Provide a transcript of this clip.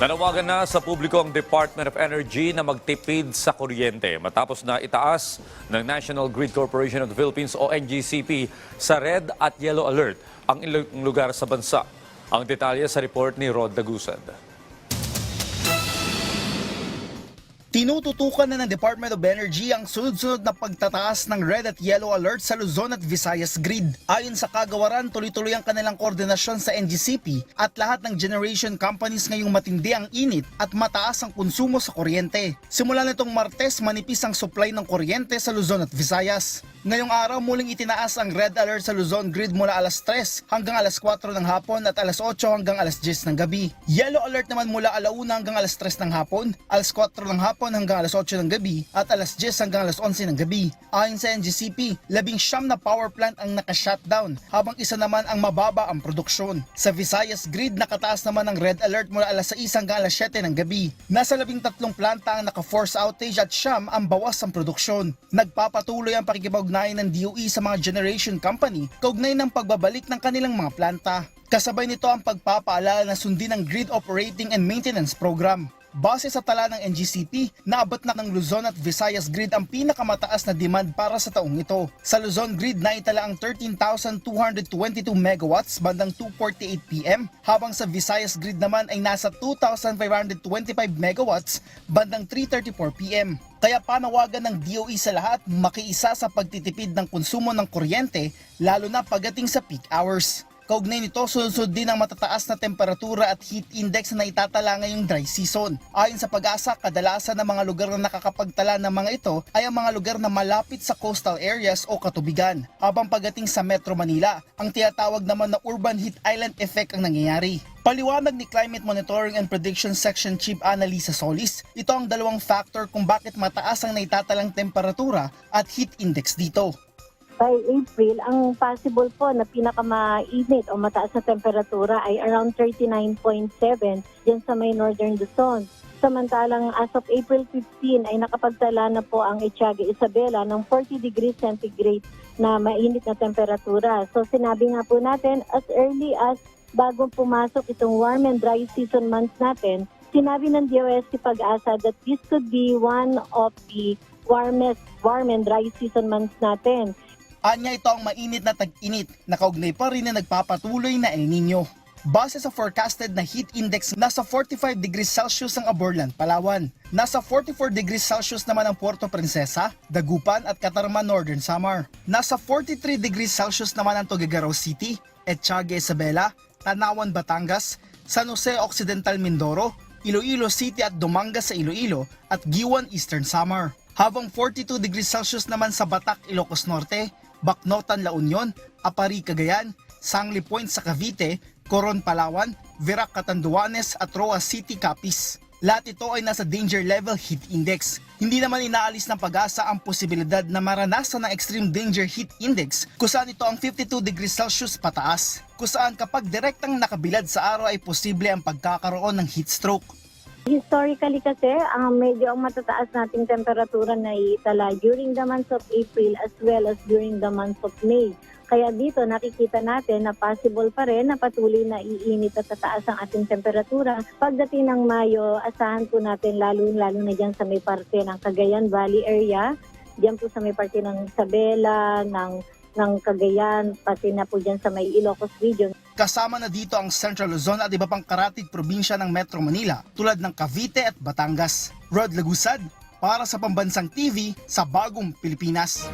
Nanawagan na sa publiko ang Department of Energy na magtipid sa kuryente matapos na itaas ng National Grid Corporation of the Philippines o NGCP sa red at yellow alert ang ilang lugar sa bansa. Ang detalye sa report ni Rod Dagusad. Tinututukan na ng Department of Energy ang sunod-sunod na pagtataas ng red at yellow alert sa Luzon at Visayas grid. Ayon sa kagawaran, tuloy-tuloy ang kanilang koordinasyon sa NGCP at lahat ng generation companies ngayong matindi ang init at mataas ang konsumo sa kuryente. Simula nitong Martes, manipis ang supply ng kuryente sa Luzon at Visayas. Ngayong araw, muling itinaas ang red alert sa Luzon grid mula alas 3 hanggang alas 4 ng hapon at alas 8 hanggang alas 10 ng gabi. Yellow alert naman mula alauna hanggang alas 3 ng hapon, alas 4 ng hapon hanggang alas 8 ng gabi at alas 10 hanggang alas 11 ng gabi. Ayon sa NGCP, labing siyam na power plant ang naka-shutdown habang isa naman ang mababa ang produksyon. Sa Visayas grid, nakataas naman ang red alert mula alas 6 hanggang alas 7 ng gabi. Nasa labing tatlong planta ang naka-force outage at siyam ang bawas ang produksyon. Nagpapatuloy ang pakikipag-ugnayan ng DOE sa mga generation company kaugnay ng pagbabalik ng kanilang mga planta. Kasabay nito ang pagpapaalala na sundin ang Grid Operating and Maintenance Program. Base sa tala ng NGCP, naabot na ng Luzon at Visayas grid ang pinakamataas na demand para sa taong ito. Sa Luzon grid, naitala ang 13,222 megawatts bandang 2.48 PM, habang sa Visayas grid naman ay nasa 2,525 megawatts bandang 3.34 PM. Kaya panawagan ng DOE sa lahat makiisa sa pagtitipid ng konsumo ng kuryente lalo na pagdating sa peak hours. Kaugnay nito, sunod-sunod din ang matataas na temperatura at heat index na itatala ngayong dry season. Ayon sa pag-asa, kadalasan ng mga lugar na nakakapagtala ng mga ito ay ang mga lugar na malapit sa coastal areas o katubigan. Habang pagdating sa Metro Manila, ang tinatawag naman na urban heat island effect ang nangyayari. Paliwanag ni Climate Monitoring and Prediction Section Chief Annalisa Solis, ito ang dalawang factor kung bakit mataas ang naitatalang temperatura at heat index dito. By April, ang possible po na pinakamainit o mataas na temperatura ay around 39.7 dyan sa may Northern Luzon. Samantalang as of April 15 ay nakapagtala na po ang Etiaga Isabela ng 40 degrees centigrade na mainit na temperatura. So sinabi nga po natin as early as bago pumasok itong warm and dry season months natin, sinabi ng DOST Pag-asa that this could be one of the warmest warm and dry season months natin. Anya ito ang mainit na tag-init na kaugnay pa rin na nagpapatuloy na El Nino. Base sa forecasted na heat index, nasa 45 degrees Celsius ang Aborlan, Palawan. Nasa 44 degrees Celsius naman ang Puerto Princesa, Dagupan at Catarman, Northern Samar. Nasa 43 degrees Celsius naman ang Tuguegarao City, Etchaga, Isabela, Tanawan, Batangas, San Jose Occidental, Mindoro, Iloilo City at Dumangas sa Iloilo at Giwan, Eastern Samar. Habang 42 degrees Celsius naman sa Batak, Ilocos Norte, Bacnotan, La Union, Apari, Cagayan, Sangli Point sa Cavite, Coron, Palawan, Verac, Catanduanes at Roa City, Capiz. Lahat ito ay nasa danger level heat index. Hindi naman inaalis ng pag-asa ang posibilidad na maranasan ng extreme danger heat index kung saan ito ang 52 degrees Celsius pataas. Kung saan kapag direktang nakabilad sa araw ay posible ang pagkakaroon ng heat stroke. Historically kasi, ang medyo ang matataas nating temperatura na itala during the months of April as well as during the months of May. Kaya dito nakikita natin na possible pa rin na patuloy na iinit at tataas ang ating temperatura. Pagdating ng Mayo, asahan po natin lalo-lalo na dyan sa may parte ng Cagayan Valley area, dyan po sa may parte ng Isabela, ng, ng Cagayan, pati na po dyan sa may Ilocos region. Kasama na dito ang Central Luzon at iba pang karatig probinsya ng Metro Manila tulad ng Cavite at Batangas. Rod Lagusad para sa Pambansang TV sa Bagong Pilipinas.